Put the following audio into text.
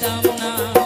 পারতাম না।